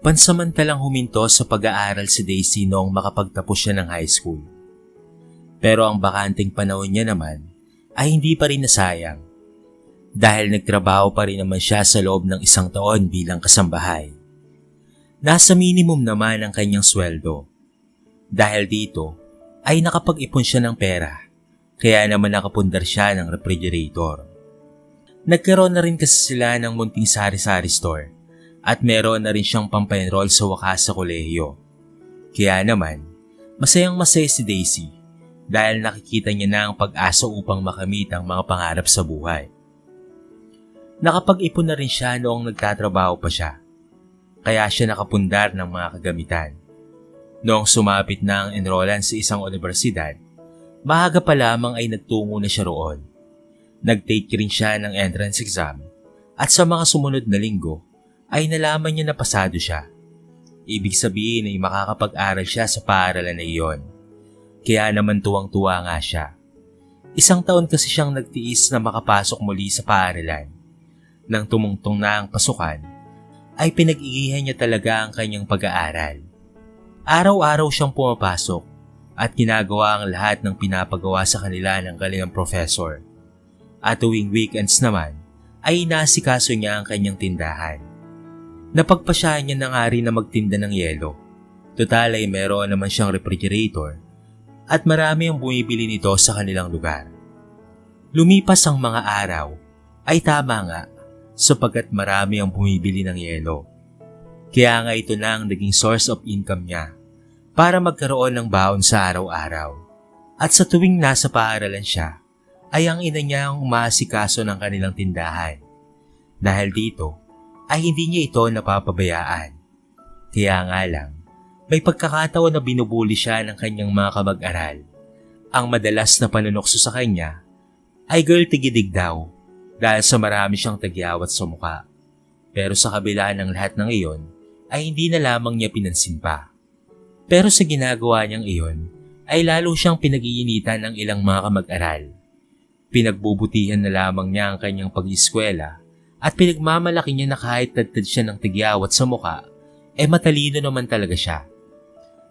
Pansamantalang huminto sa pag-aaral si Daisy noong makapagtapos siya ng high school. Pero ang bakanting panahon niya naman ay hindi pa rin nasayang dahil nagtrabaho pa rin naman siya sa loob ng isang taon bilang kasambahay. Nasa minimum naman ang kanyang sweldo. Dahil dito ay nakapag-ipon siya ng pera kaya naman nakapundar siya ng refrigerator. Nagkaroon na rin kasi sila ng munting sari-sari store at meron na rin siyang pampaenroll sa wakas sa kolehiyo. Kaya naman, masayang masaya si Daisy dahil nakikita niya na ang pag-asa upang makamit ang mga pangarap sa buhay. Nakapag-ipon na rin siya noong nagtatrabaho pa siya, kaya siya nakapundar ng mga kagamitan. Noong sumapit na ang enrollan sa isang universidad, maaga pa lamang ay nagtungo na siya roon. Nag-take rin siya ng entrance exam at sa mga sumunod na linggo ay nalaman niya na pasado siya. Ibig sabihin ay makakapag-aral siya sa paaralan na iyon. Kaya naman tuwang-tuwa nga siya. Isang taon kasi siyang nagtiis na makapasok muli sa paaralan. Nang tumungtong na ang pasukan, ay pinag-igihan niya talaga ang kanyang pag-aaral. Araw-araw siyang pumapasok at ginagawa ang lahat ng pinapagawa sa kanila ng kanilang professor. At tuwing weekends naman, ay inasikaso niya ang kanyang tindahan. Napagpasyahan niya na nga rin na magtinda ng yelo. Total ay meron naman siyang refrigerator at marami ang bumibili nito sa kanilang lugar. Lumipas ang mga araw ay tama nga sapagkat marami ang bumibili ng yelo. Kaya nga ito na ang naging source of income niya para magkaroon ng baon sa araw-araw. At sa tuwing nasa paaralan siya, ay ang ina niya ang umaasikaso ng kanilang tindahan. Dahil dito, ay hindi niya ito napapabayaan. Kaya nga lang, may pagkakataon na binubuli siya ng kanyang mga kamag-aral. Ang madalas na panunokso sa kanya ay girl tigidig daw dahil sa marami siyang tagyawat sa muka. Pero sa kabila ng lahat ng iyon ay hindi na lamang niya pinansin pa. Pero sa ginagawa niyang iyon ay lalo siyang pinag-iinitan ng ilang mga kamag-aral. Pinagbubutihan na lamang niya ang kanyang pag-iskwela at pinagmamalaki niya na kahit tadtad siya ng tigyawat sa muka, eh matalino naman talaga siya.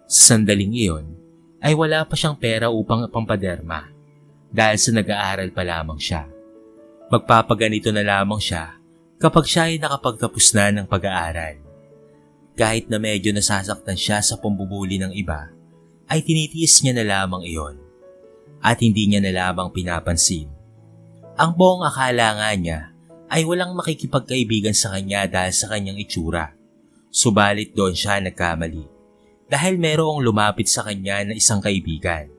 Sa sandaling iyon, ay wala pa siyang pera upang pampaderma dahil sa nag-aaral pa lamang siya. Magpapaganito na lamang siya kapag siya ay nakapagtapos na ng pag-aaral. Kahit na medyo nasasaktan siya sa pambubuli ng iba, ay tinitiis niya na lamang iyon at hindi niya na lamang pinapansin. Ang buong akala nga niya ay walang makikipagkaibigan sa kanya dahil sa kanyang itsura. Subalit doon siya nagkamali dahil merong lumapit sa kanya na isang kaibigan.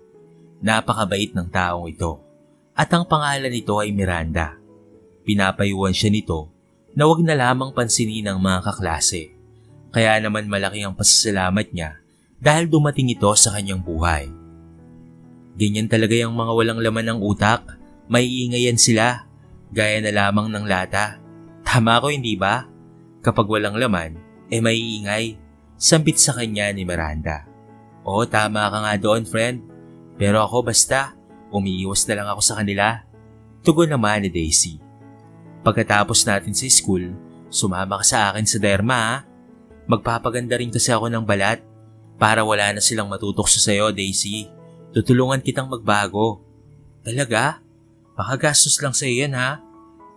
Napakabait ng taong ito at ang pangalan nito ay Miranda. Pinapayuan siya nito na wag na lamang pansinin ng mga kaklase. Kaya naman malaki ang pasasalamat niya dahil dumating ito sa kanyang buhay. Ganyan talaga yung mga walang laman ng utak, may iingayan sila Gaya na lamang ng lata. Tama ko hindi ba? Kapag walang laman, eh may iingay. Sambit sa kanya ni Miranda. Oo, tama ka nga doon, friend. Pero ako basta, umiiwas na lang ako sa kanila. Tugon naman ni Daisy. Pagkatapos natin sa school, sumama ka sa akin sa derma ha. Magpapaganda rin kasi ako ng balat para wala na silang matutokso sa'yo, Daisy. Tutulungan kitang magbago. Talaga? Makagastos lang sa iyan ha?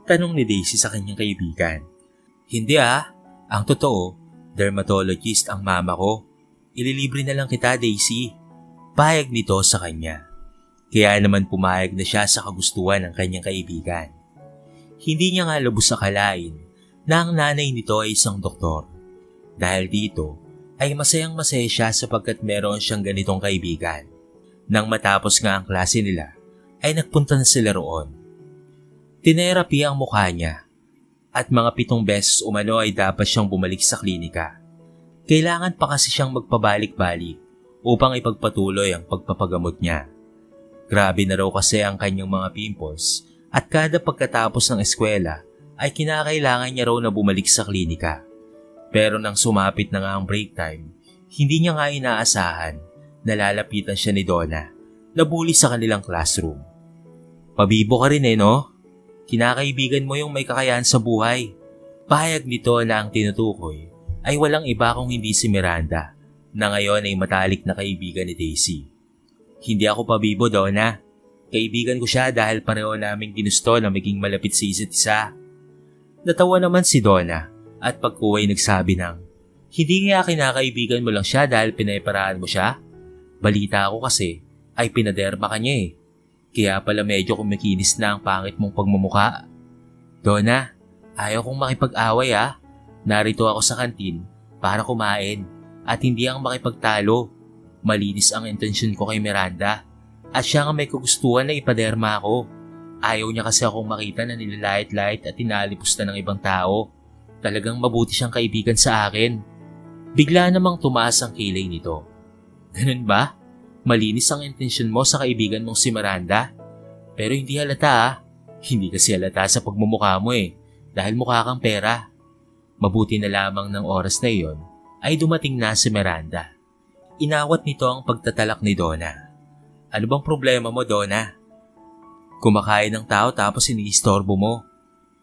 Tanong ni Daisy sa kanyang kaibigan. Hindi ah, ang totoo, dermatologist ang mama ko. Ililibre na lang kita Daisy. Payag nito sa kanya. Kaya naman pumayag na siya sa kagustuhan ng kanyang kaibigan. Hindi niya nga lubos sa kalain na ang nanay nito ay isang doktor. Dahil dito, ay masayang masaya siya sapagkat meron siyang ganitong kaibigan. Nang matapos nga ang klase nila, ay nagpunta na sila roon. Tinerapi ang mukha niya at mga pitong beses umano ay dapat siyang bumalik sa klinika. Kailangan pa kasi siyang magpabalik-balik upang ipagpatuloy ang pagpapagamot niya. Grabe na raw kasi ang kanyang mga pimples at kada pagkatapos ng eskwela ay kinakailangan niya raw na bumalik sa klinika. Pero nang sumapit na nga ang break time, hindi niya nga inaasahan na lalapitan siya ni Donna na bully sa kanilang classroom. Pabibo ka rin eh, no? Kinakaibigan mo yung may kakayahan sa buhay. Pahayag nito na ang tinutukoy ay walang iba kung hindi si Miranda na ngayon ay matalik na kaibigan ni Daisy. Hindi ako pabibo, Donna. Kaibigan ko siya dahil pareho namin ginusto na maging malapit sa isa't isa. Natawa naman si Donna at pagkuway nagsabi ng, Hindi kaya kinakaibigan mo lang siya dahil pinaparaan mo siya? Balita ko kasi ay pinaderma ka niya eh. Kaya pala medyo kumikinis na ang pangit mong pagmumuka. Donna, ayaw kong makipag-away ah. Narito ako sa kantin para kumain at hindi ang makipagtalo. Malinis ang intensyon ko kay Miranda at siya nga may kagustuhan na ipaderma ako. Ayaw niya kasi akong makita na nilalait-lait at tinalipusta ng ibang tao. Talagang mabuti siyang kaibigan sa akin. Bigla namang tumaas ang kilay nito. Ganun ba? Malinis ang intensyon mo sa kaibigan mong si Miranda? Pero hindi halata ah. Hindi kasi halata sa pagmumukha mo eh. Dahil mukha kang pera. Mabuti na lamang ng oras na iyon ay dumating na si Miranda. Inawat nito ang pagtatalak ni Donna. Ano bang problema mo, Donna? Kumakain ng tao tapos iniistorbo mo.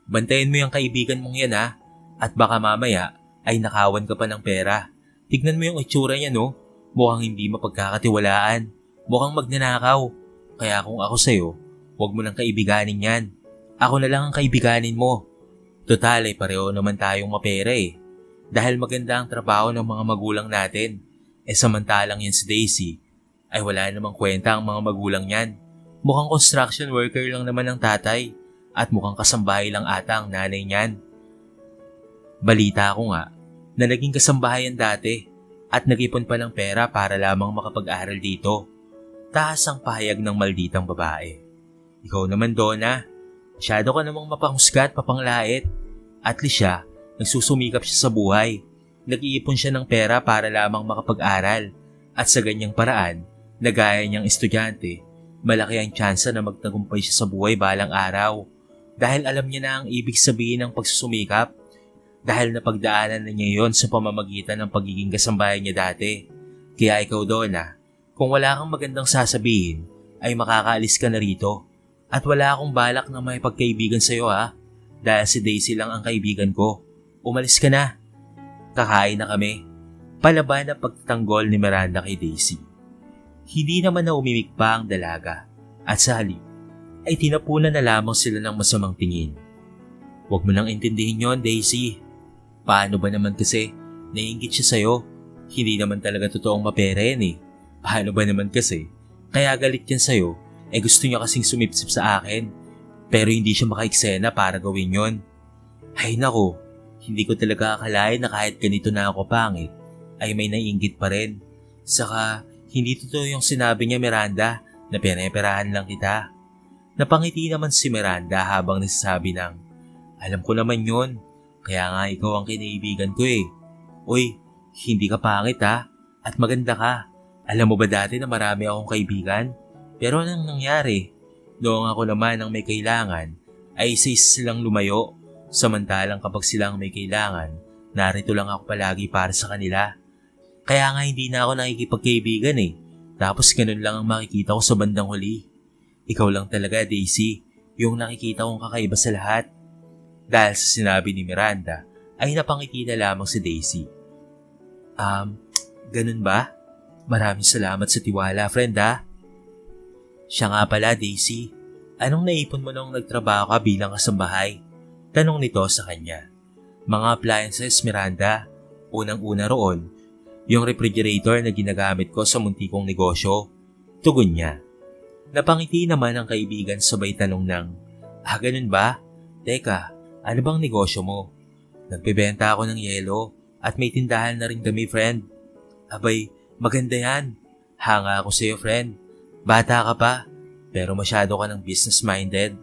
Bantayan mo yung kaibigan mong yan ha. At baka mamaya ay nakawan ka pa ng pera. Tignan mo yung itsura niya no. Mukhang hindi mapagkakatiwalaan. Mukhang magnanakaw. Kaya kung ako sa'yo, huwag mo nang kaibiganin yan. Ako na lang ang kaibiganin mo. Total ay pareho naman tayong mapera eh. Dahil maganda ang trabaho ng mga magulang natin. Eh samantalang yan si Daisy, ay wala namang kwenta ang mga magulang niyan. Mukhang construction worker lang naman ang tatay at mukhang kasambahay lang ata ang nanay niyan. Balita ko nga na naging kasambahay yan dati at nag-ipon pa ng pera para lamang makapag-aral dito. Taas ang pahayag ng malditang babae. Ikaw naman, Donna, Masyado ka namang mapahusga at papanglait. At least siya, nagsusumikap siya sa buhay. Nag-iipon siya ng pera para lamang makapag-aral. At sa ganyang paraan, nagaya niyang estudyante, malaki ang tsansa na magtagumpay siya sa buhay balang araw. Dahil alam niya na ang ibig sabihin ng pagsusumikap. Dahil napagdaanan na niya yon sa pamamagitan ng pagiging kasambahay niya dati. Kaya ikaw, Donna, kung wala kang magandang sasabihin, ay makakaalis ka na rito. At wala akong balak na may pagkaibigan sa'yo ha. Dahil si Daisy lang ang kaibigan ko. Umalis ka na. Kakain na kami. Palaban ang pagtanggol ni Miranda kay Daisy. Hindi naman na umimik pa ang dalaga. At sa halip, ay tinapunan na lamang sila ng masamang tingin. Huwag mo nang intindihin yon, Daisy. Paano ba naman kasi naiingit siya sa'yo? Hindi naman talaga totoong mapera yan eh. Paano ba naman kasi? Kaya galit yan sa'yo eh gusto niya kasing sumipsip sa akin. Pero hindi siya makaiksena para gawin yon. Ay nako, hindi ko talaga akalain na kahit ganito na ako pangit, ay may naiingit pa rin. Saka, hindi totoo yung sinabi niya Miranda na pineperahan lang kita. Napangiti naman si Miranda habang nasasabi ng, Alam ko naman yon, kaya nga ikaw ang kinaibigan ko eh. Uy, hindi ka pangit ha, at maganda ka. Alam mo ba dati na marami akong kaibigan? Pero anong nangyari? Noong ako naman ang may kailangan, ay isa silang lumayo. Samantalang kapag silang may kailangan, narito lang ako palagi para sa kanila. Kaya nga hindi na ako nakikipagkaibigan eh. Tapos ganun lang ang makikita ko sa bandang huli. Ikaw lang talaga, Daisy, yung nakikita kong kakaiba sa lahat. Dahil sa sinabi ni Miranda, ay napangiti na lamang si Daisy. Um, ganun ba? Maraming salamat sa tiwala, friend ha. Siya nga pala, Daisy. Anong naipon mo nung nagtrabaho ka bilang kasambahay? Tanong nito sa kanya. Mga appliances, Miranda. Unang-una roon, yung refrigerator na ginagamit ko sa munti kong negosyo. Tugon niya. Napangiti naman ang kaibigan sabay tanong ng, Ah, ganun ba? Teka, ano bang negosyo mo? Nagbebenta ako ng yelo at may tindahan na rin kami, friend. Abay, maganda yan. Hanga ako sa'yo, friend. Bata ka pa, pero masyado ka ng business-minded.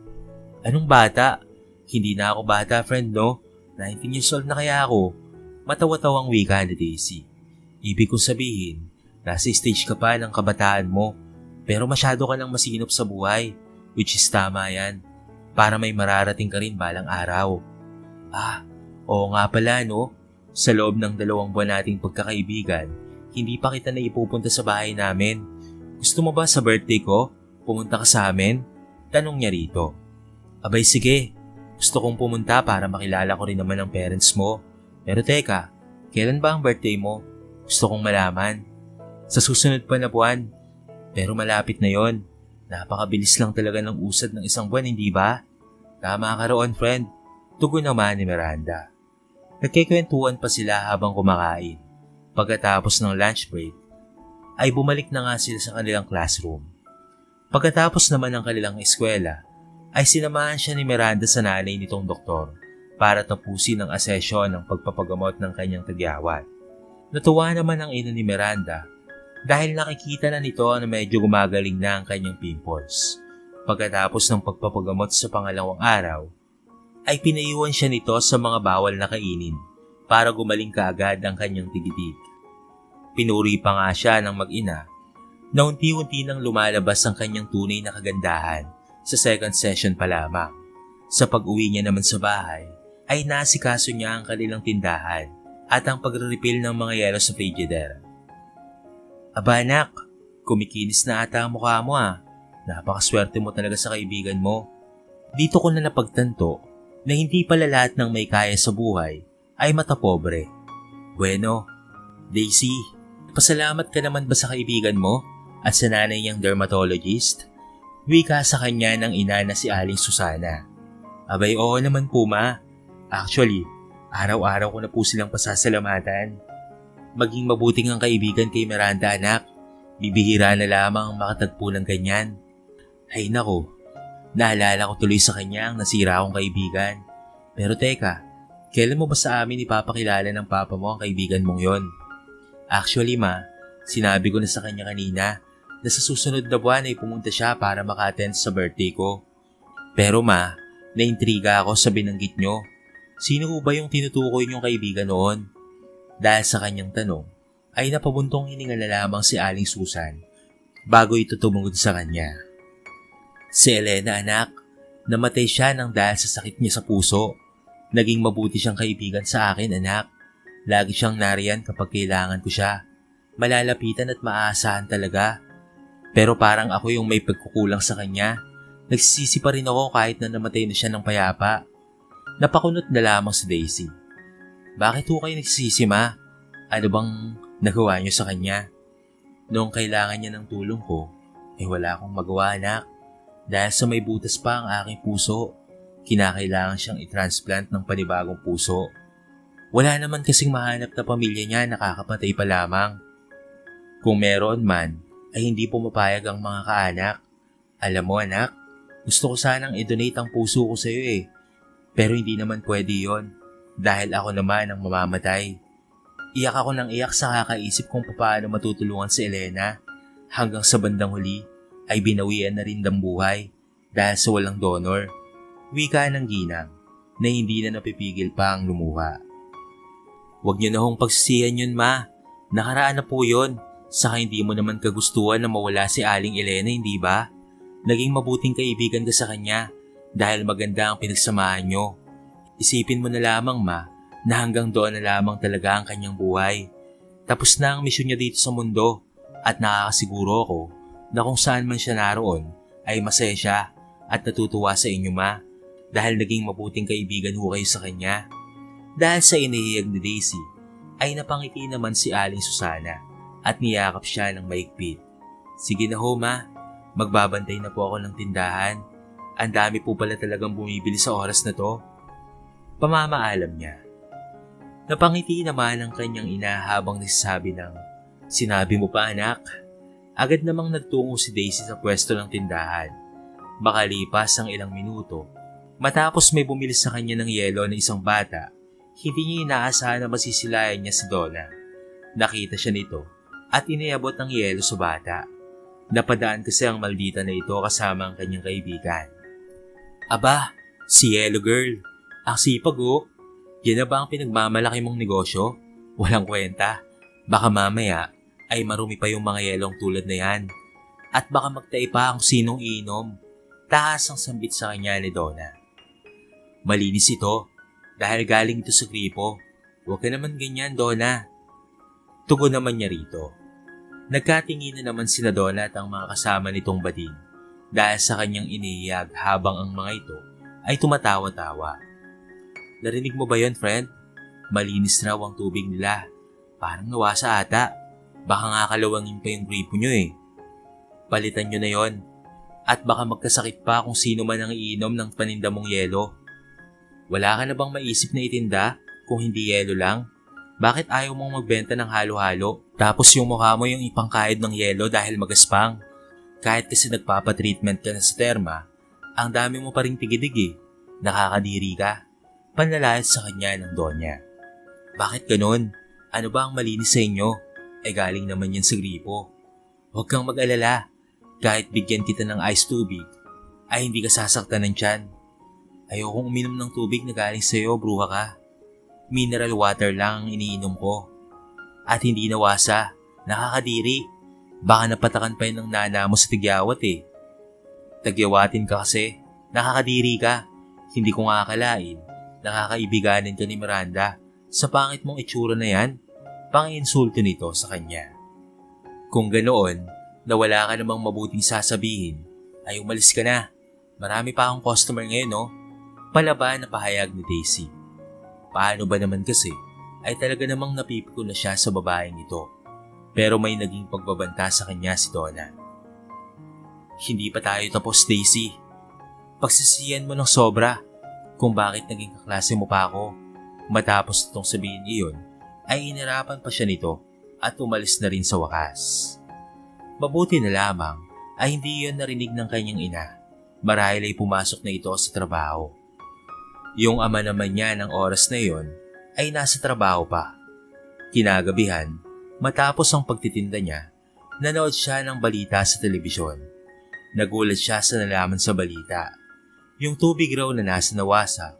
Anong bata? Hindi na ako bata, friend, no? 19 years old na kaya ako. Matawa-tawang wika ni Daisy. Ibig kong sabihin, nasa stage ka pa ng kabataan mo, pero masyado ka nang masinop sa buhay, which is tama yan, para may mararating ka rin balang araw. Ah, oo nga pala no, sa loob ng dalawang buwan nating pagkakaibigan, hindi pa kita na ipupunta sa bahay namin gusto mo ba sa birthday ko, pumunta ka sa amin? Tanong niya rito. Abay sige, gusto kong pumunta para makilala ko rin naman ang parents mo. Pero teka, kailan ba ang birthday mo? Gusto kong malaman. Sa susunod pa na buwan. Pero malapit na yon. Napakabilis lang talaga ng usad ng isang buwan, hindi ba? Tama ka roon, friend. Tugon naman ni Miranda. Nagkikwentuhan pa sila habang kumakain. Pagkatapos ng lunch break, ay bumalik na nga sila sa kanilang classroom. Pagkatapos naman ng kanilang eskwela, ay sinamahan siya ni Miranda sa nanay nitong doktor para tapusin ang asesyon ng pagpapagamot ng kanyang tagyawat. Natuwa naman ang ina ni Miranda dahil nakikita na nito na medyo gumagaling na ang kanyang pimples. Pagkatapos ng pagpapagamot sa pangalawang araw, ay pinaiwan siya nito sa mga bawal na kainin para gumaling kaagad ang kanyang tigitig. Pinuri pa nga siya ng mag-ina na unti-unti nang lumalabas ang kanyang tunay na kagandahan sa second session pa lamang. Sa pag-uwi niya naman sa bahay, ay nasikaso niya ang kanilang tindahan at ang pagre-refill ng mga yelo sa frigidaire. Aba anak, kumikinis na ata ang mukha mo ah. Napakaswerte mo talaga sa kaibigan mo. Dito ko na napagtanto na hindi pala lahat ng may kaya sa buhay ay matapobre. Bueno, Daisy, pasalamat ka naman ba sa kaibigan mo at sa nanay niyang dermatologist? Wika sa kanya ng ina na si Aling Susana. Abay oo naman po ma. Actually, araw-araw ko na po silang pasasalamatan. Maging mabuting ang kaibigan kay Miranda anak. Bibihira na lamang makatagpo ng ganyan. Ay nako, naalala ko tuloy sa kanya ang nasira akong kaibigan. Pero teka, kailan mo ba sa amin ipapakilala ng papa mo ang kaibigan mong yon? Actually ma, sinabi ko na sa kanya kanina na sa susunod na buwan ay pumunta siya para maka-attend sa birthday ko. Pero ma, naintriga ako sa binanggit nyo. Sino ba yung tinutukoy niyong kaibigan noon? Dahil sa kanyang tanong, ay napabuntong hininga lamang si Aling Susan bago ito tumungod sa kanya. Si Elena anak, namatay siya nang dahil sa sakit niya sa puso. Naging mabuti siyang kaibigan sa akin anak. Lagi siyang nariyan kapag kailangan ko siya. Malalapitan at maaasahan talaga. Pero parang ako yung may pagkukulang sa kanya. Nagsisisi pa rin ako kahit na namatay na siya ng payapa. Napakunot na lamang si Daisy. Bakit ho kayo nagsisisi ma? Ano bang nagawa niyo sa kanya? Noong kailangan niya ng tulong ko, eh wala akong magawa anak. Dahil sa may butas pa ang aking puso, kinakailangan siyang i-transplant ng panibagong puso. Wala naman kasing mahanap na pamilya niya nakakapatay pa lamang. Kung meron man, ay hindi pumapayag ang mga kaanak. Alam mo anak, gusto ko sanang i-donate ang puso ko sa iyo eh. Pero hindi naman pwede yon dahil ako naman ang mamamatay. Iyak ako ng iyak sa kakaisip kung paano matutulungan si Elena hanggang sa bandang huli ay binawian na rin ng buhay dahil sa walang donor. Wika ng ginang na hindi na napipigil pa ang lumuha. Huwag niyo na hong pagsisiyan yun ma. Nakaraan na po yun. Saka hindi mo naman kagustuhan na mawala si Aling Elena, hindi ba? Naging mabuting kaibigan ka sa kanya dahil maganda ang pinagsamahan nyo. Isipin mo na lamang ma na hanggang doon na lamang talaga ang kanyang buhay. Tapos na ang misyon niya dito sa mundo at nakakasiguro ako na kung saan man siya naroon ay masaya siya at natutuwa sa inyo ma dahil naging mabuting kaibigan ho kayo sa kanya. Dahil sa inihiyag ni Daisy ay napangiti naman si Aling Susana at niyakap siya ng maigpit. Sige na ho ma, magbabantay na po ako ng tindahan. Ang dami po pala talagang bumibili sa oras na to. Pamamaalam niya. Napangiti naman ang kanyang ina habang nagsasabi ng, Sinabi mo pa anak, agad namang nagtungo si Daisy sa pwesto ng tindahan. Makalipas ang ilang minuto, matapos may bumili sa kanya ng yelo na isang bata, hindi niya inaasahan na masisilayan niya si Donna. Nakita siya nito at iniabot ang yelo sa bata. Napadaan kasi ang maldita na ito kasama ang kanyang kaibigan. Aba, si Yellow Girl. Ang sipag oh. Yan na ba ang pinagmamalaki mong negosyo? Walang kwenta. Baka mamaya ay marumi pa yung mga yelong tulad na yan. At baka magtay pa kung sinong inom. Taas ang sambit sa kanya ni Donna. Malinis ito dahil galing ito sa gripo. Huwag ka naman ganyan, Donna. Tugon naman niya rito. Nagkatingin na naman sina Donna at ang mga kasama nitong bading dahil sa kanyang iniyag habang ang mga ito ay tumatawa-tawa. Narinig mo ba yon friend? Malinis raw ang tubig nila. Parang nawasa ata. Baka nga kalawangin pa yung gripo nyo eh. Palitan nyo na yon. At baka magkasakit pa kung sino man ang iinom ng paninda mong yelo. Wala ka na bang maisip na itinda kung hindi yelo lang? Bakit ayaw mong magbenta ng halo-halo tapos yung mukha mo yung ipangkahid ng yelo dahil magaspang? Kahit kasi nagpapatreatment ka na sa terma, ang dami mo pa rin tigidig eh. Nakakadiri ka. Panlalayas sa kanya ng donya. Bakit ganun? Ano ba ang malinis sa inyo? Eh galing naman yan sa gripo. Huwag kang mag-alala. Kahit bigyan kita ng ice tubig, ay hindi ka sasaktan ng tiyan. Ayokong uminom ng tubig na galing sa'yo, bruha ka. Mineral water lang ang iniinom ko. At hindi nawasa. Nakakadiri. Baka napatakan pa yun ng nana mo sa tigyawat eh. Tagyawatin ka kasi. Nakakadiri ka. Hindi ko nga akalain. Nakakaibiganin ka ni Miranda. Sa pangit mong itsura na yan, pang-insulto nito sa kanya. Kung ganoon, na wala ka namang mabuting sasabihin, ay umalis ka na. Marami pa akong customer ngayon, no? Palaba na pahayag ni Daisy. Paano ba naman kasi, ay talaga namang napipiko na siya sa babaeng ito. Pero may naging pagbabanta sa kanya si Donna. Hindi pa tayo tapos, Daisy. Pagsisiyan mo ng sobra kung bakit naging kaklase mo pa ako. Matapos itong sabihin iyon, ay inirapan pa siya nito at umalis na rin sa wakas. Mabuti na lamang ay hindi yon narinig ng kanyang ina. Marahil ay pumasok na ito sa trabaho. Yung ama naman niya ng oras na yon ay nasa trabaho pa. Kinagabihan, matapos ang pagtitinda niya, nanood siya ng balita sa telebisyon. Nagulat siya sa nalaman sa balita. Yung tubig raw na nasa nawasa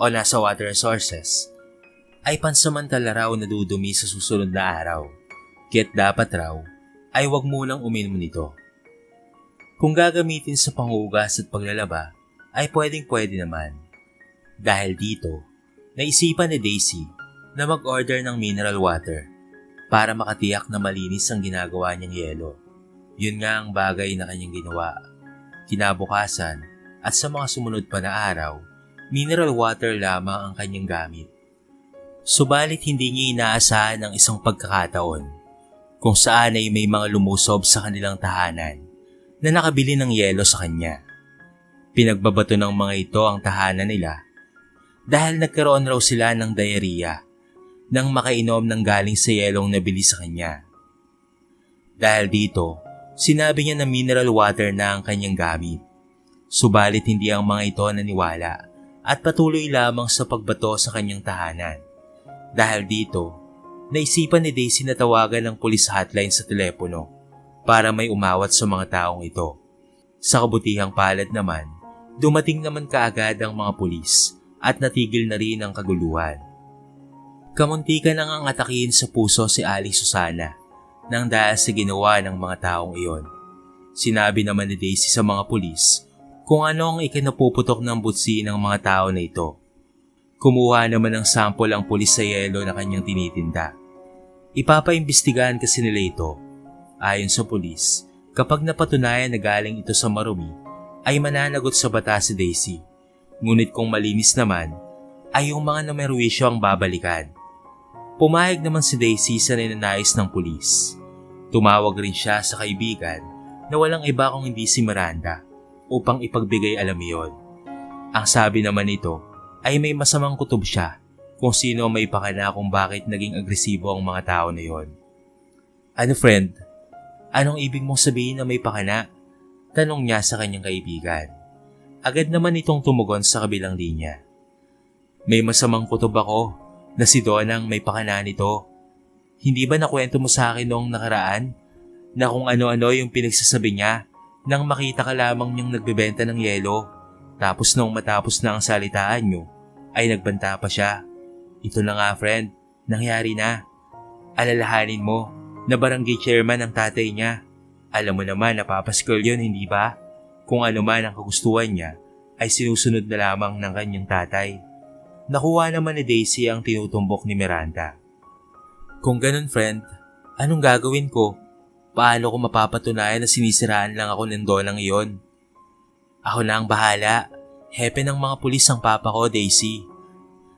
o nasa water resources ay pansamantala raw nadudumi sa susunod na araw. Kaya't dapat raw ay huwag munang uminom nito. Kung gagamitin sa panghugas at paglalaba, ay pwedeng pwede naman. Dahil dito, naisipan ni Daisy na mag-order ng mineral water para makatiyak na malinis ang ginagawa niyang yelo. Yun nga ang bagay na kanyang ginawa. Kinabukasan at sa mga sumunod pa na araw, mineral water lamang ang kanyang gamit. Subalit hindi niya inaasahan ang isang pagkakataon kung saan ay may mga lumusob sa kanilang tahanan na nakabili ng yelo sa kanya. Pinagbabato ng mga ito ang tahanan nila dahil nagkaroon raw sila ng diarrhea nang makainom ng galing sa yelong nabili sa kanya. Dahil dito, sinabi niya na mineral water na ang kanyang gamit. Subalit hindi ang mga ito naniwala at patuloy lamang sa pagbato sa kanyang tahanan. Dahil dito, naisipan ni Daisy na tawagan ng police hotline sa telepono para may umawat sa mga taong ito. Sa kabutihang palad naman, dumating naman kaagad ang mga pulis at natigil na rin ang kaguluhan. Kamuntika nang ang atakihin sa puso si Ali Susana nang dahil sa ginawa ng mga taong iyon. Sinabi naman ni Daisy sa mga pulis kung ano ang ikinapuputok ng butsi ng mga tao na ito. Kumuha naman ng sample ang pulis sa yelo na kanyang tinitinda. Ipapaimbestigahan kasi nila ito. Ayon sa pulis, kapag napatunayan na galing ito sa marumi, ay mananagot sa bata si Daisy Ngunit kung malinis naman, ay yung mga namerwisyo ang babalikan. Pumayag naman si Daisy sa ninanais ng pulis. Tumawag rin siya sa kaibigan na walang iba kung hindi si Miranda upang ipagbigay alam iyon. Ang sabi naman nito ay may masamang kutob siya kung sino may pakana kung bakit naging agresibo ang mga tao na yon. Ano friend? Anong ibig mong sabihin na may pakana? Tanong niya sa kanyang kaibigan. Agad naman itong tumugon sa kabilang linya. May masamang kutob ako na si Donang may pakana nito. Hindi ba nakwento mo sa akin noong nakaraan na kung ano-ano yung pinagsasabi niya nang makita ka lamang niyang nagbebenta ng yelo tapos nung matapos na ang salitaan niyo ay nagbanta pa siya. Ito na nga friend, nangyari na. Alalahanin mo na barangay chairman ang tatay niya. Alam mo naman napapaskol yun, hindi ba? Kung ano man ang kagustuhan niya, ay sinusunod na lamang ng kanyang tatay. Nakuha naman ni Daisy ang tinutumbok ni Miranda. Kung ganun friend, anong gagawin ko? Paano ko mapapatunayan na sinisiraan lang ako ng dolang iyon? Ako na ang bahala. Hepe ng mga pulis ang papa ko, Daisy.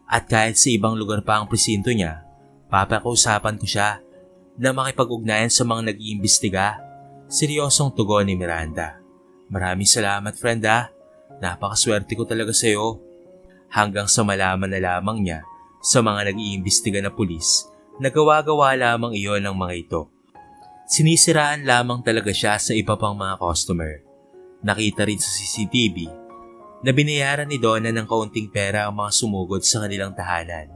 At kahit sa ibang lugar pa ang presinto niya, papakausapan ko siya na makipag-ugnayan sa mga nag-iimbestiga. Seryosong tugon ni Miranda. Maraming salamat friend ha. Napakaswerte ko talaga sa'yo. Hanggang sa malaman na lamang niya sa mga nag-iimbestiga na pulis, nagawa-gawa lamang iyon ng mga ito. Sinisiraan lamang talaga siya sa iba pang mga customer. Nakita rin sa CCTV na binayaran ni Donna ng kaunting pera ang mga sumugod sa kanilang tahanan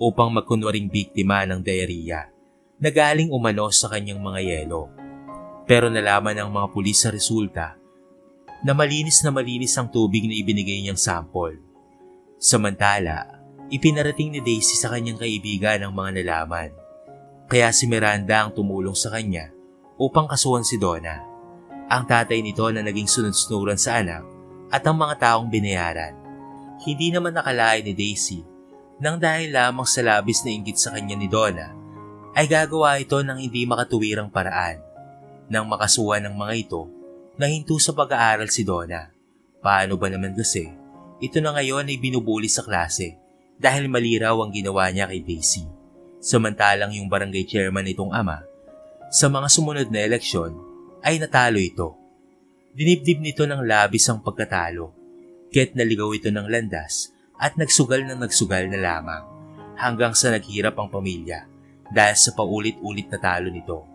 upang magkunwaring biktima ng diarrhea na galing umano sa kanyang mga yelo. Pero nalaman ng mga pulis sa resulta na malinis na malinis ang tubig na ibinigay niyang sample. Samantala, ipinarating ni Daisy sa kanyang kaibigan ang mga nalaman. Kaya si Miranda ang tumulong sa kanya upang kasuhan si Donna. Ang tatay nito na naging sunod-sunuran sa anak at ang mga taong binayaran. Hindi naman nakalain ni Daisy nang dahil lamang sa labis na inggit sa kanya ni Donna ay gagawa ito ng hindi makatuwirang paraan nang makasuhan ng mga ito na hinto sa pag-aaral si Donna. Paano ba naman kasi ito na ngayon ay binubuli sa klase dahil maliraw ang ginawa niya kay Daisy. Samantalang yung barangay chairman nitong ama, sa mga sumunod na eleksyon ay natalo ito. Dinibdib nito ng labis ang pagkatalo, kaya't naligaw ito ng landas at nagsugal ng nagsugal na lamang hanggang sa naghirap ang pamilya dahil sa paulit-ulit na talo nito.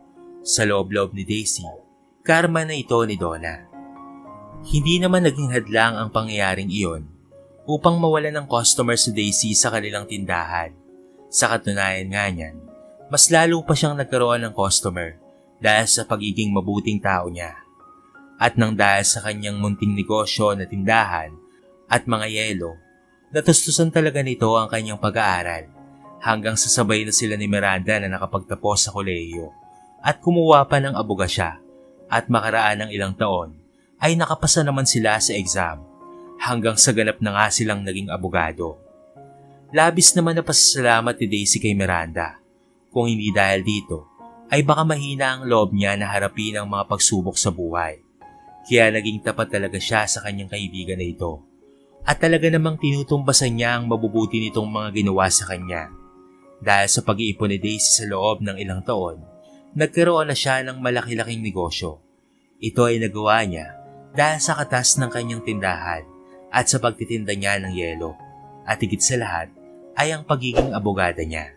Sa loob-loob ni Daisy, karma na ito ni Donna. Hindi naman naging hadlang ang pangyayaring iyon upang mawala ng customer si Daisy sa kanilang tindahan. Sa katunayan nga niyan, mas lalo pa siyang nagkaroon ng customer dahil sa pagiging mabuting tao niya. At nang dahil sa kanyang munting negosyo na tindahan at mga yelo, natustusan talaga nito ang kanyang pag-aaral hanggang sa sabay na sila ni Miranda na nakapagtapos sa kolehiyo at kumuha pa ng abogasya at makaraan ng ilang taon ay nakapasa naman sila sa exam hanggang sa ganap na nga silang naging abogado. Labis naman na pasasalamat ni Daisy kay Miranda. Kung hindi dahil dito, ay baka mahina ang loob niya na harapin ang mga pagsubok sa buhay. Kaya naging tapat talaga siya sa kanyang kaibigan na ito. At talaga namang tinutumbasan niya ang mabubuti nitong mga ginawa sa kanya. Dahil sa pag-iipon ni Daisy sa loob ng ilang taon, nagkaroon na siya ng malaki-laking negosyo. Ito ay nagawa niya dahil sa katas ng kanyang tindahan at sa pagtitinda niya ng yelo. At higit sa lahat ay ang pagiging abogada niya.